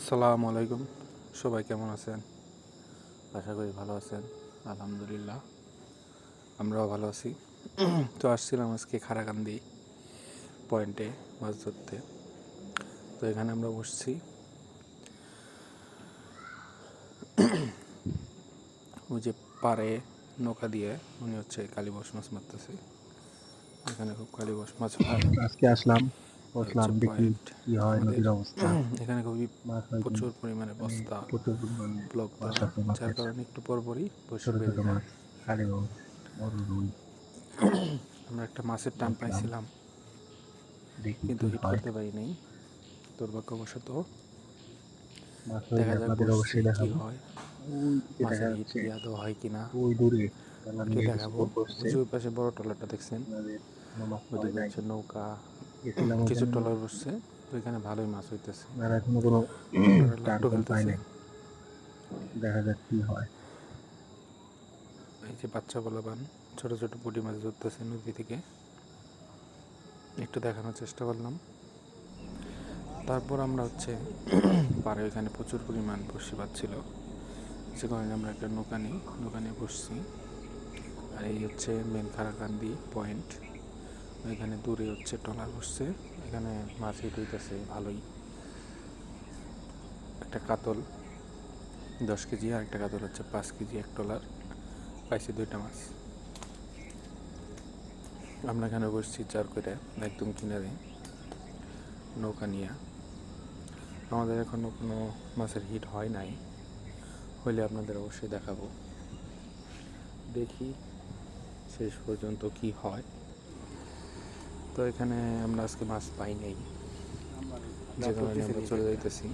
আসসালামু আলাইকুম। সবাই কেমন আছেন? আশা করি ভালো আছেন। আলহামদুলিল্লাহ। আমরাও ভালো আছি। তো আসছিলাম আজকে খারাকান্দি পয়েন্টে মাছ ধরতে তো এখানে আমরা বসছি। ওই যে পাড়ে নৌকা দিয়ে উনি হচ্ছে কালীবস মাছ মারতেছে। এখানে খুব কালীবস মাছ আজকে আসলাম। বসলাম দেখি কি হয় নদীর অবস্থা এখানে খুবই প্রচুর পরিমাণে বস্তা প্রচুর পরিমাণে ব্লক যার কারণে একটু পর পরই বসে যায়। বড় রুই আমরা একটা মাছের টান পাইছিলাম। কিন্তু হিট করতে পারি নাই দুর্ভাগ্যবশত দেখা যাক অবশ্যই হয়। মাছের হিট কি আদৌ হয় কিনা? ওই দূরে। দেখাবো। স্পোর্ট ওই পাশে বড় ট্রলারটা দেখছেন। যায় নৌকা। গেছিলাম কিছু ওখানে, ট্রলার বসছে তো এখানে ভালোই মাছ হইতেছে। আর এখনও কোনো লাড্ডু পাই নাই। দেখা যাক কি হয়। এই যে বাচ্চা বলবান ছোট ছোট পুঁটি মাছ ধরতেছে নদী থেকে। একটু দেখানোর চেষ্টা করলাম। তারপর আমরা হচ্ছে পাড়ে ওইখানে প্রচুর পরিমাণ বসি পাচ্ছিল সে কারণে আমরা একটা নৌকা নিই নৌকা নিয়ে বসছি। আর এই হচ্ছে মেন খারাকান্দি পয়েন্ট ওইখানে দূরে হচ্ছে টলার বসছে। এখানে মাছ হিট হইতেছে ভালোই। একটা কাতল, দশ কেজি, আর একটা কাতল হচ্ছে পাঁচ কেজি, এক টলার। পাইছি দুইটা মাছ। আমরা এখানে বসছি চার করে একদম কিনারে। নৌকা নিয়ে। আমাদের এখনও কোনো মাছের হিট হয় নাই। হইলে আপনাদের অবশ্যই দেখাবো। দেখি শেষ পর্যন্ত কি হয়। তো এখানে আমরা আজকে মাছ পাই নাই। যে কারণে আমরা চলে যাইতেছি।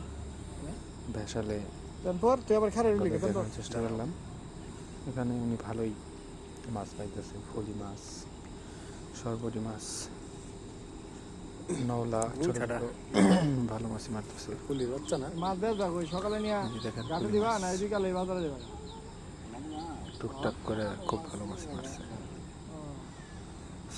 ভেসালে তারপর দেখানোর চেষ্টা করলাম। এখানে উনি ভালোই মাছ পাইতেছে ফলি মাছ সরবরি মাছ নওলা ভালো মাছই মারতেছে। ফুলি বাচ্চা না? মাছ সকালে নিয়ে দিবা না বিকালে বাজারে দিবা টুকটাক করে খুব ভালো মাছ মারছে।